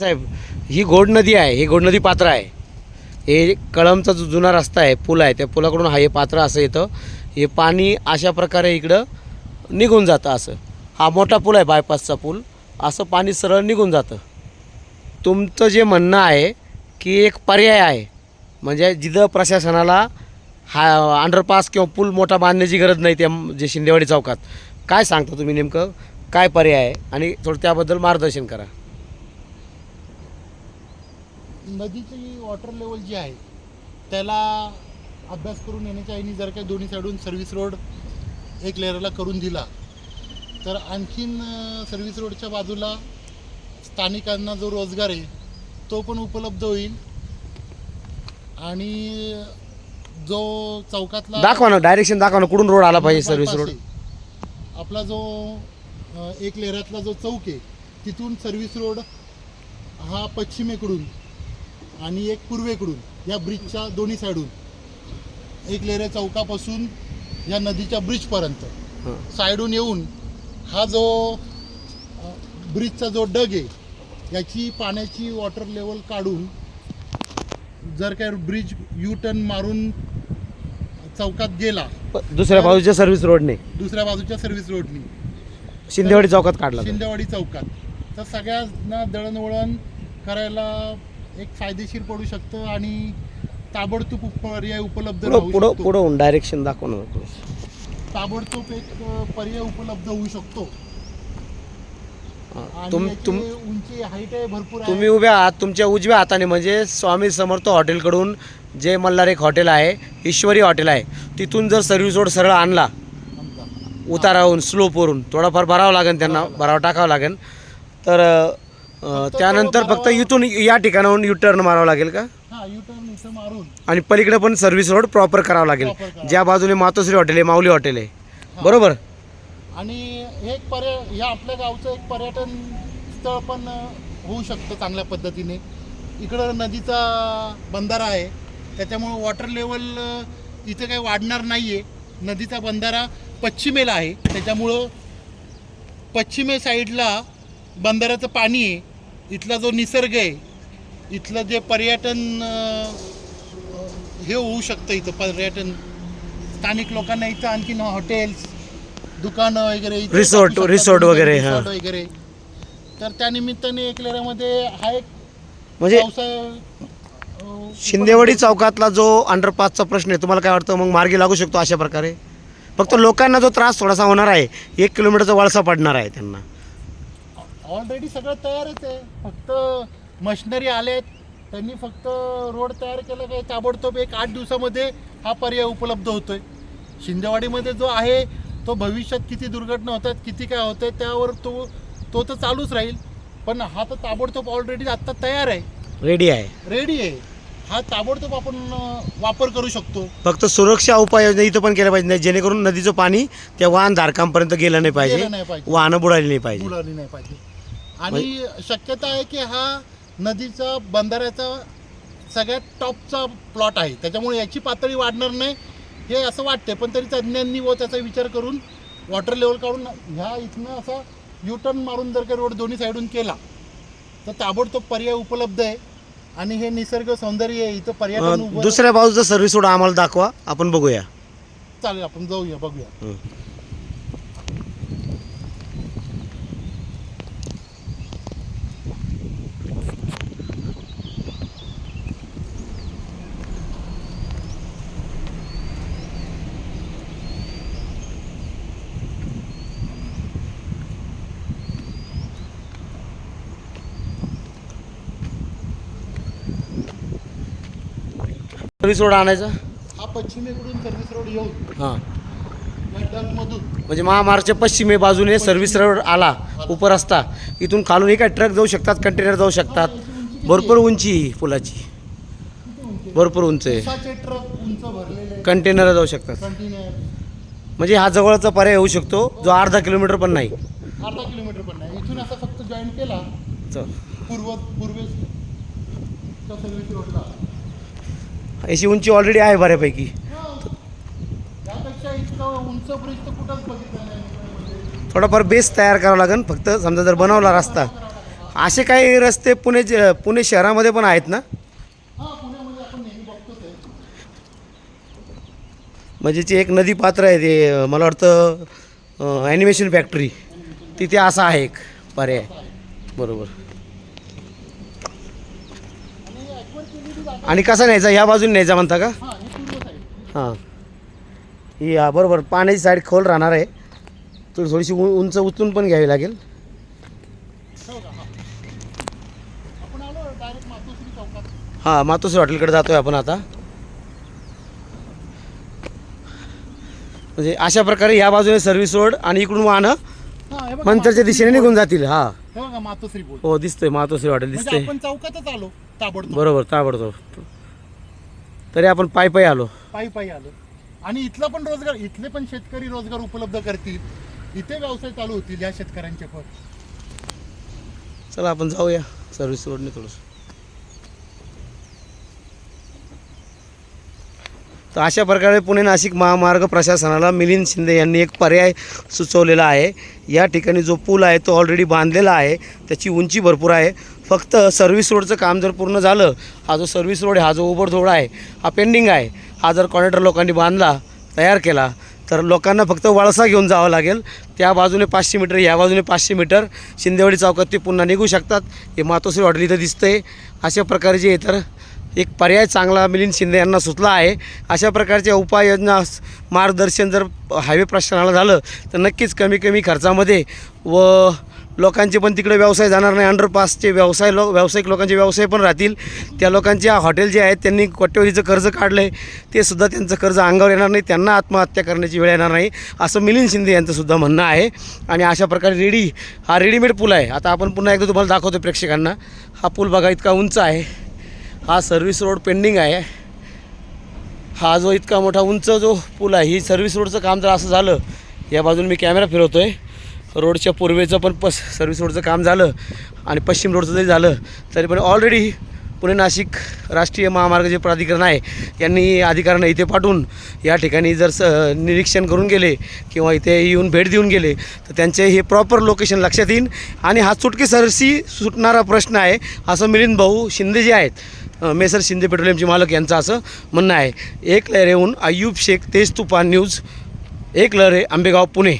साहेब ही गोड नदी आहे ही गोड नदी पात्र आहे. हे कळमचा जो जुना रस्ता आहे पूल आहे त्या पुलाकडून हा हे पात्र असं येतं. हे पाणी अशा प्रकारे इकडं निघून जातं असं. हा मोठा पूल आहे बायपासचा पूल. असं पाणी सरळ निघून जातं. तुमचं जे म्हणणं आहे की एक पर्याय आहे म्हणजे जिथं प्रशासनाला हा अंडरपास किंवा पूल मोठा बांधण्याची गरज नाही त्या जे शिंदेवाडी चौकात. काय सांगता तुम्ही नेमकं? काय पर्याय आहे? आणि थोडं त्याबद्दल मार्गदर्शन करा. नदीची वॉटर लेवल जी आहे त्याला अभ्यास करून येण्याच्या आईने जर काही दोन्ही साईडून सर्व्हिस रोड एक लेअरला करून दिला तर आणखीन सर्व्हिस रोडच्या बाजूला स्थानिकांना जो रोजगार आहे तो पण उपलब्ध होईल आणि जो चौकातला दाखवा ना डायरेक्शन दाखवा ना कुठून रोड आला पाहिजे सर्व्हिस रोड. आपला जो एक लेअरातला जो चौक आहे तिथून सर्व्हिस रोड हा पश्चिमेकडून आणि एक पूर्वेकडून या ब्रिजच्या दोन्ही साईडून एक लेऱ्या चौकापासून या नदीच्या ब्रिजपर्यंत. साईडून येऊन हा जो ब्रिजचा जो डग आहे याची पाण्याची वॉटर लेवल काढून जर काय ब्रिज यू टर्न मारून चौकात गेला दुसऱ्या बाजूच्या सर्व्हिस रोडने दुसऱ्या बाजूच्या सर्व्हिस रोडनी शिंदेवाडी चौकात काढला. शिंदेवाडी चौकात. तर सगळ्यांना दळणवळण करायला एक फायदेशीर पडू शकतं आणि ताबडतोब पर्याय उपलब्ध पुढं राहू पुढं शकतो पुढं होऊन डायरेक्शन दाखवा ना ताबडतोब एक अ, पर्याय उपलब्ध होऊ शकतो हां. आणि तुम याची तुम उंची हाईट आहे भरपूर आहे तुम्ही उभ्या आहात तुमच्या उजव्या हाताने म्हणजे स्वामी समर्थ हॉटेलकडून जे मल्हार एक हॉटेल आहे ईश्वरी हॉटेल आहे तिथून जर सर्व्हिस रोड सरळ आणला आमचा. उतारावरून स्लोपवरून थोडाफार भरावं लागेल त्यांना भरावं टाकावं लागेल तर अं, त्यानंतर फक्त इथून या ठिकाणाहून यू टर्न मारावं लागेल का? हा यू टर्न इथं मारून. आणि पलीकडे पण सर्व्हिस रोड प्रॉपर करावं लागेल. Proper करावं. ज्या बाजूने मातोश्री हॉटेल आहे माऊली हॉटेल आहे. बरोबर? आणि हे एक पर्याय ह्या आपल्या गावचं एक पर्यटन स्थळ पण अ, होऊ शकतं चांगल्या पद्धतीने. इकडं नदीचा बंधारा आहे. त्याच्यामुळं वॉटर लेवल इथे काही वाढणार नाही आहे नदीचा बंधारा पश्चिमेला आहे. त्याच्यामुळं पश्चिमे साईडला बंधाऱ्याचं पाणी आहे. इथला जो निसर्ग आहे इथलं जे पर्यटन हे होऊ शकतं इथं पर्यटन. स्थानिक लोकांना इथं आणखीन हॉटेल्स दुकानं वगैरे resort तुम्ही, वगैरे, हां. वगैरे. तर त्या निमित्ताने एकलेरामध्ये हा एक म्हणजे शिंदेवाडी चौकातला जो अंडरपासचा प्रश्न आहे तुम्हाला काय वाटतं? मग मार्गी लागू शकतो अशा प्रकारे? फक्त लोकांना जो त्रास थोडासा होणार आहे एक किलोमीटरचा वळसा पडणार आहे त्यांना. ऑलरेडी सगळं तयारच आहे. फक्त मशिनरी आलेत. त्यांनी फक्त रोड तयार केलं काय ताबडतोब एक आठ दिवसामध्ये हा पर्याय उपलब्ध होतोय. शिंदेवाडीमध्ये जो आहे तो भविष्यात किती दुर्घटना होतात किती काय होतं त्यावर तो तो तर चालूच राहील. पण हा तर ताबडतोब ऑलरेडी आत्ता तयार आहे. रेडी आहे. रेडी आहे. हा ताबडतोब आपण वापर करू शकतो. फक्त सुरक्षा उपाययोजना इथं पण केल्या पाहिजे. जेणेकरून नदीचं पाणी त्या नाही पाहिजे. गेलं नाही पाहिजे. वाहनं बुडाली नाही पाहिजे. मुलांनी नाही पाहिजे. आणि शक्यता आहे की हा नदीचा बंधाऱ्याचा सगळ्यात टॉपचा प्लॉट आहे. त्याच्यामुळे याची पातळी वाढणार नाही हे असं वाटते पण तरी तज्ज्ञांनी व त्याचा विचार करून वॉटर लेवल काढून ह्या इथनं असा युटर्न मारून जर काही रोड दोन्ही साईडून केला तर ताबडतोब पर्याय उपलब्ध आहे. आणि हे निसर्ग सौंदर्य आहे इथं उभं दुसऱ्या बाजूचा सर्व्हिस रोड आम्हाला दाखवा. आपण बघूया. चालेल आपण जाऊया बघूया. सर्व्हिस रोड आणायचा? हा पश्चिमेकडून सर्व्हिस रोड येऊन हां. म्हणजे महामार्गच्या पश्चिमे बाजूने सर्व्हिस रोड आला उपरस्ता. इथून खालून काय ट्रक जाऊ शकतात कंटेनर जाऊ शकतात? भरपूर उंची आहे पुलाची. भरपूर उंच आहे. उसाचे ट्रक उंच भरलेले. कंटेनर जाऊ शकतात. कंटेनर. म्हणजे हा जवळचा पर्याय होऊ शकतो जो अर्धा किलोमीटर पण नाही. अर्धा किलोमीटर पण नाही. इथून असा फक्त जॉईन केला चल. पूर्व पूर्वेस सर्व्हिस रोडला. याची उंची ऑलरेडी आहे बऱ्यापैकी. थोडाफार बेस तयार करावा लागेल. फक्त समजा जर बनवला रस्ता. असे काही रस्ते पुणे पुणे शहरामध्ये पण आहेत ना? म्हणजे जे एक नदी पात्र आहे ते मला वाटतं ॲनिमेशन फॅक्टरी तिथे असा आहे एक पर्याय. बरोबर. आणि कसा न्यायचा? ह्या बाजूने न्यायचा म्हणता का? हां हा बरोबर. पाण्याची साईड खोल राहणार आहे. तर थोडीशी उंच उचलून पण घ्यावी लागेल. हो मातोश्री हॉटेलकडे जातो आहे आपण आता. म्हणजे अशा प्रकारे या बाजूने सर्व्हिस रोड आणि इकडून वाहनं मंतरच्या दिशेने निघून जातील. हां. हे मातोश्री हो दिसतंय मातोश्री हॉटेल म्हणजे दिसतंय. चौकातच आलो. ताबडतोब. बरोबर ताबडतोब. तरी आपण पायी पायी आलो. पायी पायी आलो. आणि इथला पण रोजगार इथले पण शेतकरी रोजगार उपलब्ध करतील. इथे व्यवसाय चालू होतील या शेतकऱ्यांचे पण. चला आपण जाऊया. सर्व्हिस रोडने थोडंसं तर अशा प्रकारे पुणे नाशिक महामार्ग प्रशासनाला मिलिंद शिंदे यांनी एक पर्याय सुचवलेला आहे. या ठिकाणी जो पूल आहे तो ऑलरेडी बांधलेला आहे. त्याची उंची भरपूर आहे. फक्त सर्व्हिस रोडचं काम जर पूर्ण झालं हा जो सर्व्हिस रोड आहे हा जो ओबडधोड आहे हा पेंडिंग आहे. हा जर कॉन्ट्रॅक्टर लोकांनी बांधला तयार केला तर लोकांना फक्त वळसा घेऊन जावं लागेल. त्या बाजूने पाचशे मीटर या बाजूने पाचशे मीटर शिंदेवाडी चौकात ते पुन्हा निघू शकतात. हे मातोश्री हॉटेल इथं दिसतंय. अशा प्रकारे जे तर एक पर्याय चांगला मिलिंद शिंदे यांना सुचला आहे. अशा प्रकारच्या उपाययोजना मार्गदर्शन जर हायवे प्रशासनाला झालं तर नक्कीच कमी कमी खर्चामध्ये व लोकांचे पण तिकडे व्यवसाय जाणार नाही. अंडरपासचे व्यवसाय लो व्यावसायिक लोकांचे व्यवसाय पण राहतील. त्या लोकांच्या हॉटेल जे आहेत त्यांनी कोट्यवधीचं कर्ज काढलं आहे ते सुद्धा त्यांचं कर्ज अंगावर येणार नाही. त्यांना आत्महत्या करण्याची वेळ येणार नाही. असं मिलिंद शिंदे यांचं सुद्धा म्हणणं आहे. आणि अशा प्रकारे रेडी हा रेडीमेड पूल आहे. आता आपण पुन्हा एकदा तुम्हाला दाखवतो प्रेक्षकांना. हा पूल बघा इतका उंच आहे. हा सर्व्हिस रोड पेंडिंग आहे. हा जो इतका मोठा उंच जो पूल आहे ही सर्व्हिस रोडचं काम जर असं झालं या बाजून मी कॅमेरा फिरवतो आहे रोडच्या पूर्वेचं पण पस सर्व्हिस रोडचं काम झालं आणि पश्चिम रोडचं जरी झालं तरी पण ऑलरेडी पुणे नाशिक राष्ट्रीय महामार्ग जे प्राधिकरण आहे यांनी अधिकाऱ्यांना इथे पाठवून या ठिकाणी जर स निरीक्षण करून गेले किंवा इथे येऊन भेट देऊन गेले तर त्यांचे हे प्रॉपर लोकेशन लक्षात येईल. आणि हा चुटकी सरशी सुटणारा प्रश्न आहे असं मिलिंद भाऊ शिंदे जे आहेत मेसर शिंदे पेट्रोलियमचे मालक यांचं असं म्हणणं आहे. एक लहरेहून येऊन अय्यूब शेख तेज तुफान न्यूज एक लहरे आंबेगाव पुणे.